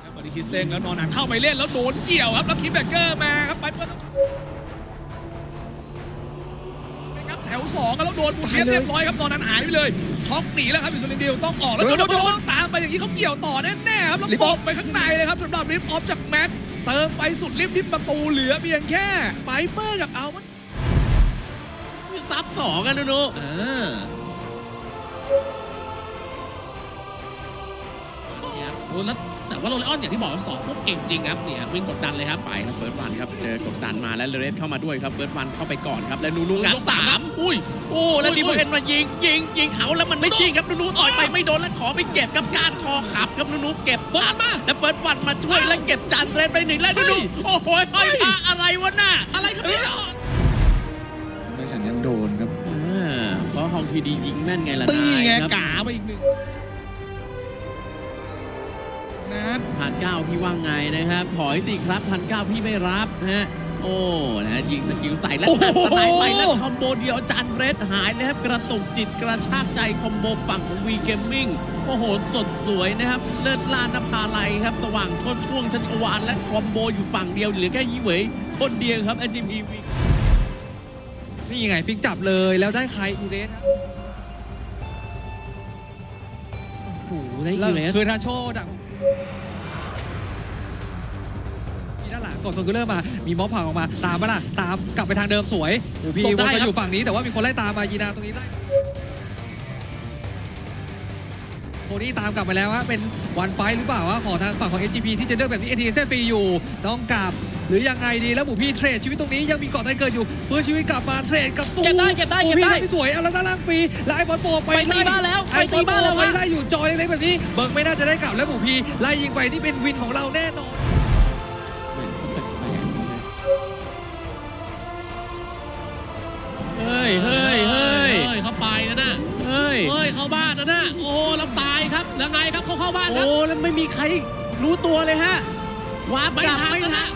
แล้วบอดี้คิสเล่งแล้วนอนหนังเข้าไปเล่นแล้วโดนเกี่ยวครับแล้วคิมแบกเกอร์มาครับไปเพื่อนครับแถวสองครับแล้วโดนบูเลียสเรียบร้อยครับตอนนั้นหายไปเลยช็อกหนีแล้วครับอิสุลินดิวต้องออกแล้วโดนโดนตามไปอย่างนี้เขาเกี่ยวต่อแน่ๆครับแล้วตกไปข้างในเลยครับสำหรับลิฟต์ออฟจากแม็กเติมไปสุดลิฟต์ที่ประตูเหลือเพียงแค่ไปเปอร์กับเอามันซับสองกันนะนุอ่าเนี่ยโอ้แล้วแต่ว่าโรเลออนอย่างที่บอกสองพวกเก่งจริงครับเนี่ยวิ่งกดดันเลยครับไปครับเฟิร์สวันครับเจอกดดันมาแล้วเลเรสเข้ามาด้วยครับเฟิร์สวันเข้าไปก่อนครับแล้วนูนูงัดสามอุ้ยโอ้แล้วอุ้ยดีโฟเอ็นมายิงยิงยิงเอาแล้วมันไม่ชิงครับนูนูต่อยไปไม่โดนแล้วขอไปเก็บครับการคอขับครับนูนูเก็บเฟิร์สมาแล้วเฟิร์สวันมาช่วยแล้วเก็บจานเรนไปหนึ่งแล้วนูนูโอ้โหห้อยพระอะไรวะน่ะอะไร พราะฮองทีดียิงแม่นไงล่ะตีไงนายครับกาไปอีกหนึ่งนัดพันเก้าพี่ว่าไงนะครับถอยสิครับพันเก้าพี่ไม่รับนะฮะโอ้นะยิงสกิลใส่แล้วตัดสไนไปแล้วคอมโบเดียวจานเรสหายเลยครับกระตุกจิตกระชากใจคอมโบฝั่งของวีเกมมิ่งโอ้โหสดสวยนะครับ เลิศลานนภาลัยครับสว่างโชดช่วงชัชวานและคอมโบอยู่ฝั่งเดียวเหลือแค่ยี่เหวยคนเดียวครับ NGP นี่ไงฟิกจับเลยแล้วได้ใครอีเรสโอ้โหได้แล้วยูเรสคือทาโชดักมีด้านหลังกดคอนคูลเลอร์มามีม็อบผังออกมาตามมาล่ะตามกลับไปทางเดิมสวยโอ้พี่ตวบได้นครัมาบอยู่ฝั่งนี้แต่ว่ามีคนไล่ตามมายีนาตรงนี้ไล่โคนี่ตามกลับไปแล้วฮะเป็นวันไฟหรือเปล่าวะขอทางฝั่งของ SGP ที่จะเลือกแบบนี้ ATS ฟรีอยู่ต้องกลับ หรือยังไงดีแล้วหมูพี่เทรดชีวิตตรงนี้ยังมีเกาะไทเกิดอยู่เพื่อชีวิตกลับมาเทรดกับตู้เก็บได้เก็บได้หมูเก็บพี่ได้ไม่สวยเอาแล้วด้านล่างฟรีแล้วไอ้บอลโปไปไปตีไล่บ้านแล้วไอ้ไปตีบ้านแล้วไปฮะไล่อยู่จอยเล็กๆแบบนี้เบิร์กไม่น่าจะได้กลับแล้วหมูพีไล่ยิงไปนี่เป็นวินของเราแน่นอนเฮ้ยเฮ้ยเฮ้ยเฮ้ยเข้าไปนะน่ะเฮ้ยเฮ้ยเข้าบ้านนะน่ะโอ้แล้วตายครับแล้วไงครับเขาเข้าบ้านครับโอ้แล้วไม่มีใครรู้ตัวเลยฮะวาร์ปไม่กลับทันไม่นะทัฮะน